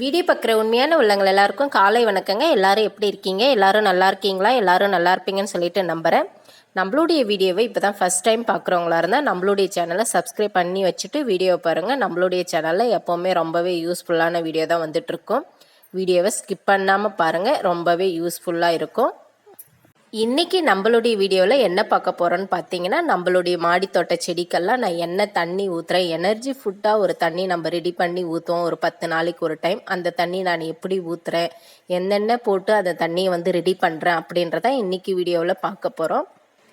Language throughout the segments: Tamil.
வீடியோ பார்க்குற உண்மையான உள்ளங்கள் எல்லாருக்கும் காலை வணக்கங்க. எல்லாரும் எப்படி இருக்கீங்க? எல்லாரும் நல்லா இருக்கீங்களா? எல்லாரும் நல்லா இருப்பீங்கன்னு சொல்லிட்டு நம்புகிறேன் நம்மளுடைய வீடியோவை இப்போ தான் ஃபஸ்ட் டைம் பார்க்குறவங்களா இருந்தால் நம்மளுடைய சேனலை சப்ஸ்கிரைப் பண்ணி வச்சுட்டு வீடியோ பாருங்கள் நம்மளுடைய சேனலில் எப்போவுமே ரொம்பவே யூஸ்ஃபுல்லான வீடியோ தான் வந்துட்டுருக்கோம் வீடியோவை ஸ்கிப் பண்ணாமல் பாருங்கள் ரொம்பவே யூஸ்ஃபுல்லாக இருக்கும். இன்றைக்கி நம்மளுடைய வீடியோவில் என்ன பார்க்க போகிறோன்னு பார்த்தீங்கன்னா நம்மளுடைய மாடித்தோட்ட செடிக்கெல்லாம் நான் என்ன தண்ணி ஊற்றுறேன் எனர்ஜி ஃபுட்டாக ஒரு தண்ணி நம்ம ரெடி பண்ணி ஊற்றுவோம் ஒரு பத்து நாளைக்கு ஒரு டைம் அந்த தண்ணி நான் எப்படி ஊற்றுறேன் என்னென்ன போட்டு அந்த தண்ணியை வந்து ரெடி பண்ணுறேன் அப்படின்றத இன்றைக்கி வீடியோவில் பார்க்க போகிறோம்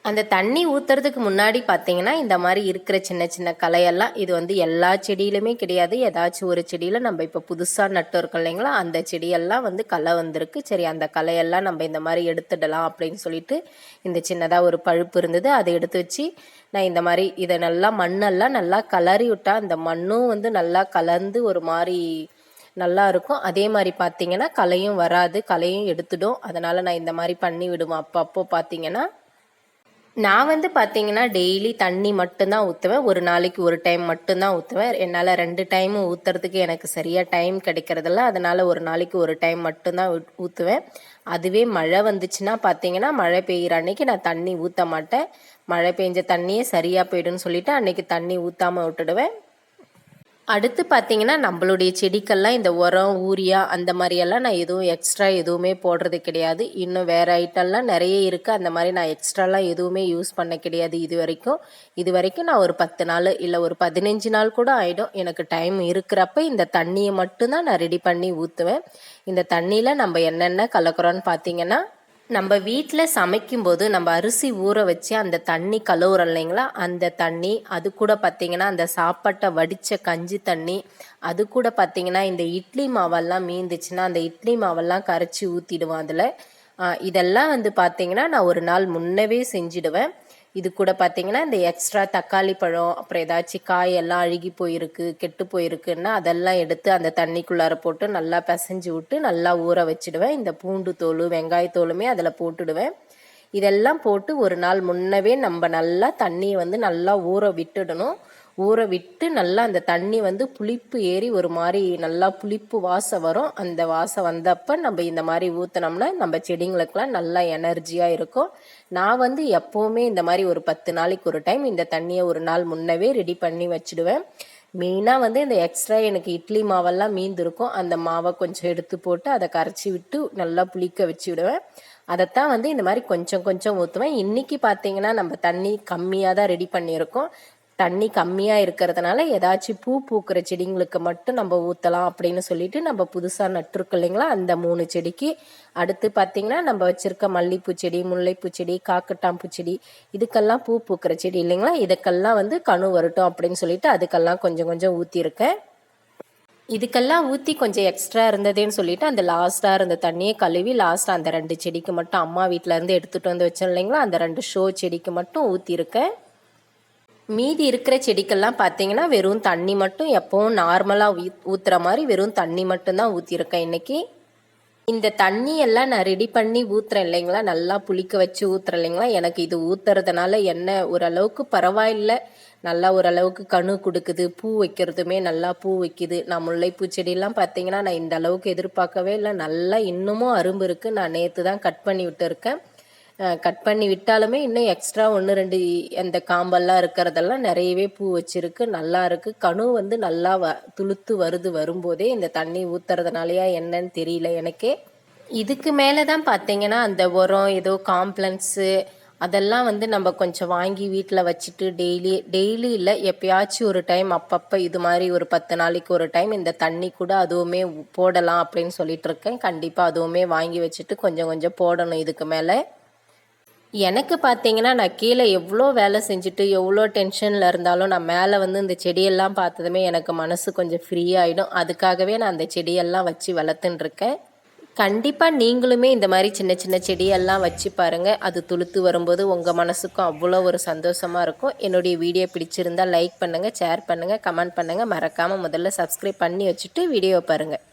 அந்த தண்ணி ஊற்றுறதுக்கு முன்னாடி பார்த்தீங்கன்னா இந்த மாதிரி இருக்கிற சின்ன சின்ன களையெல்லாம் இது வந்து எல்லா செடியிலுமே கிடையாது. ஏதாச்சும் ஒரு செடியில் நம்ம இப்போ புதுசாக நட்டு இருக்கோம் இல்லைங்களா? அந்த செடியெல்லாம் வந்து களை வந்திருக்கு. சரி அந்த களையெல்லாம் நம்ம இந்த மாதிரி எடுத்துடலாம் அப்படின்னு சொல்லிட்டு இந்த சின்னதாக ஒரு பழுப்பு இருந்தது. அதை எடுத்து வச்சு நான் இந்த மாதிரி இதை நல்லா மண்ணெல்லாம் நல்லா கலரி விட்டா அந்த மண்ணும் வந்து நல்லா கலந்து ஒரு மாதிரி நல்லா இருக்கும். அதே மாதிரி பார்த்தீங்கன்னா களையும் வராது. களையும் எடுத்துடும். அதனால் நான் இந்த மாதிரி பண்ணி விடுவேன். அப்போ பார்த்தீங்கன்னா நான் வந்து பார்த்தீங்கன்னா டெய்லி தண்ணி மட்டும்தான் ஊற்றுவேன் ஒரு நாளைக்கு ஒரு டைம் மட்டும்தான் ஊற்றுவேன் என்னால் ரெண்டு டைமும் ஊற்றுறதுக்கு எனக்கு சரியாக டைம் கிடைக்கிறதில்ல. அதனால் ஒரு நாளைக்கு ஒரு டைம் மட்டும்தான் ஊற்றுவேன் அதுவே மழை வந்துச்சுன்னா பார்த்தீங்கன்னா மழை பெய்கிற அன்னைக்கு நான் தண்ணி ஊற்ற மாட்டேன். மழை பெஞ்ச தண்ணியே சரியாக போயிடுன்னு சொல்லிவிட்டு அன்னைக்கு தண்ணி ஊற்றாமல் விட்டுடுவேன். அடுத்து பார்த்தீங்கன்னா நம்மளுடைய செடிக்கெல்லாம் இந்த உரம் ஊரியா அந்த மாதிரியெல்லாம் நான் எதுவும் எக்ஸ்ட்ரா எதுவுமே போடுறது கிடையாது. இன்னும் வேறு ஐட்டம்லாம் நிறைய இருக்குது அந்த மாதிரி நான் எக்ஸ்ட்ராலாம் எதுவுமே யூஸ் பண்ண கிடையாது இது வரைக்கும். இது வரைக்கும் நான் ஒரு பத்து நாள் இல்லை ஒரு பதினஞ்சு நாள் கூட ஆகிடும் எனக்கு டைம் இருக்கிறப்ப இந்த தண்ணியை மட்டும்தான் நான் ரெடி பண்ணி ஊற்றுவேன் இந்த தண்ணியில் நம்ம என்னென்ன கலக்கிறோன்னு பார்த்தீங்கன்னா நம்ம வீட்டில் சமைக்கும்போது நம்ம அரிசி ஊற வச்சு அந்த தண்ணி கழுவுறோம் இல்லைங்களா? அந்த தண்ணி அது கூட பார்த்திங்கன்னா அந்த சாப்பாட்டை வடித்த கஞ்சி தண்ணி அது கூட பார்த்திங்கன்னா இந்த இட்லி மாவெல்லாம் மீந்துச்சுன்னா அந்த இட்லி மாவெல்லாம் கரைச்சி ஊற்றிடுவோம் அதில். இதெல்லாம் வந்து பார்த்திங்கன்னா நான் ஒரு நாள் முன்னவே செஞ்சிடுவேன். இது கூட பார்த்தீங்கன்னா இந்த எக்ஸ்ட்ரா தக்காளி பழம் அப்புறம் ஏதாச்சும் காய் எல்லாம் அழுகி போயிருக்கு கெட்டு போயிருக்குன்னா அதெல்லாம் எடுத்து அந்த தண்ணிக்குள்ளார போட்டு நல்லா பிசைஞ்சு விட்டு நல்லா ஊற வச்சுடுவேன். இந்த பூண்டு தோல் வெங்காயத்தோலுமே அதில் போட்டுடுவேன். இதெல்லாம் போட்டு ஒரு நாள் முன்னவே நம்ம நல்லா தண்ணியை வந்து நல்லா ஊற விட்டுடணும். ஊற விட்டு நல்லா அந்த தண்ணி வந்து புளிப்பு ஏறி ஒரு மாதிரி நல்லா புளிப்பு வாசம் வரும். அந்த வாசம் வந்தப்போ நம்ம இந்த மாதிரி ஊற்றினோம்னா நம்ம செடிங்களுக்கெல்லாம் நல்லா எனர்ஜியாக இருக்கும். நான் வந்து எப்போவுமே இந்த மாதிரி ஒரு பத்து நாளைக்கு ஒரு டைம் இந்த தண்ணியை ஒரு நாள் முன்னவே ரெடி பண்ணி வச்சுடுவேன். மெயினாக வந்து இந்த எக்ஸ்ட்ரா எனக்கு இட்லி மாவெல்லாம் மீந்திருக்கும். அந்த மாவை கொஞ்சம் எடுத்து போட்டு அதை கரைச்சி விட்டு நல்லா புளிக்க வச்சு விடுவேன் அதைத்தான் வந்து இந்த மாதிரி கொஞ்சம் கொஞ்சம் ஊற்றுவேன் இன்றைக்கி பார்த்தீங்கன்னா நம்ம தண்ணி கம்மியாக தான் ரெடி பண்ணியிருக்கோம். தண்ணி கம்மியாக இருக்கிறதுனால ஏதாச்சும் பூ பூக்கிற செடிங்களுக்கு மட்டும் நம்ம ஊற்றலாம் அப்படின்னு சொல்லிட்டு நம்ம புதுசாக நட்டுருக்கோம் இல்லைங்களா? அந்த மூணு செடிக்கு. அடுத்து பார்த்திங்கன்னா நம்ம வச்சுருக்க மல்லிப்பூ செடி முல்லைப்பூ செடி காக்கட்டாம்பூ செடி இதுக்கெல்லாம் பூ பூக்கிற செடி இல்லைங்களா? இதுக்கெல்லாம் வந்து கணு வரட்டும் அப்படின்னு சொல்லிட்டு அதுக்கெல்லாம் கொஞ்சம் கொஞ்சம் ஊற்றிருக்கேன் இதுக்கெல்லாம் ஊற்றி கொஞ்சம் எக்ஸ்ட்ரா இருந்ததுன்னு சொல்லிட்டு அந்த லாஸ்ட்டாக இருந்த தண்ணியை கழுவி லாஸ்ட்டாக அந்த ரெண்டு செடிக்கு மட்டும் அம்மா வீட்டிலேருந்து எடுத்துகிட்டு வந்து வச்சோம் இல்லைங்களா? அந்த ரெண்டு ஷோ செடிக்கு மட்டும் ஊற்றிருக்கேன் மீதி இருக்கிற செடிக்கெல்லாம் பார்த்தீங்கன்னா வெறும் தண்ணி மட்டும் எப்போவும் நார்மலாக ஊற்றுற மாதிரி வெறும் தண்ணி மட்டும்தான் ஊற்றிருக்கேன் இன்றைக்கி இந்த தண்ணி எல்லாம் நான் ரெடி பண்ணி ஊற்றுறேன் இல்லைங்களா? நல்லா புளிக்க வச்சு ஊற்றுறேன் இல்லைங்களா? எனக்கு இது ஊற்றுறதுனால என்ன ஓரளவுக்கு பரவாயில்லை. நல்லா ஓரளவுக்கு கணு கொடுக்குது பூ வைக்கிறதுமே நல்லா பூ வைக்குது. நான் முல்லைப்பூ செடியெல்லாம் பார்த்தீங்கன்னா நான் இந்த அளவுக்கு எதிர்பார்க்கவே இல்லை. நல்லா இன்னமும் அரும்பு இருக்குது நான் நேற்று தான் கட் பண்ணி விட்டுருக்கேன். கட் பண்ணி விட்டாலுமே இன்னும் எக்ஸ்ட்ரா ஒன்று ரெண்டு அந்த காம்பெல்லாம் இருக்கிறதெல்லாம் நிறையவே பூ வச்சிருக்கு. நல்லா இருக்குது கணு வந்து நல்லா வ துளுத்து வருது வரும்போதே இந்த தண்ணி ஊத்துறதுனாலயா என்னன்னு தெரியல எனக்கே. இதுக்கு மேலே தான் பார்த்தீங்கன்னா அந்த உரம் ஏதோ காம்ப்ளன்ஸு அதெல்லாம் வந்து நம்ம கொஞ்சம் வாங்கி வீட்டில் வச்சுட்டு டெய்லி டெய்லி இல்லை எப்பயாச்சும் ஒரு டைம் அப்பப்போ இது மாதிரி ஒரு பத்து நாளைக்கு ஒரு டைம் இந்த தண்ணி கூட அதுவுமே போடலாம் அப்படின்னு சொல்லிட்டு இருக்கேன். கண்டிப்பாக அதுவுமே வாங்கி வச்சுட்டு கொஞ்சம் கொஞ்சம் போடணும் இதுக்கு மேலே. எனக்கு பார்த்தீங்கன்னா நான் கீழே எவ்வளோ வேலை செஞ்சுட்டு எவ்வளோ டென்ஷனில் இருந்தாலும் நான் மேலே வந்து இந்த செடியெல்லாம் பார்த்ததுமே எனக்கு மனசு கொஞ்சம் ஃப்ரீயாகிடும் அதுக்காகவே நான் அந்த செடியெல்லாம் வச்சு வளர்த்துன்ருக்கேன் கண்டிப்பாக நீங்களுமே இந்த மாதிரி சின்ன சின்ன செடியெல்லாம் வச்சு பாருங்கள் அது துளுத்து வரும்போது உங்கள் மனசுக்கும் அவ்வளோ ஒரு சந்தோஷமாக இருக்கும். என்னுடைய வீடியோ பிடிச்சிருந்தால் லைக் பண்ணுங்கள் ஷேர் பண்ணுங்கள் கமெண்ட் பண்ணுங்கள் மறக்காமல் முதல்ல சப்ஸ்கிரைப் பண்ணி வச்சுட்டு வீடியோ பாருங்கள்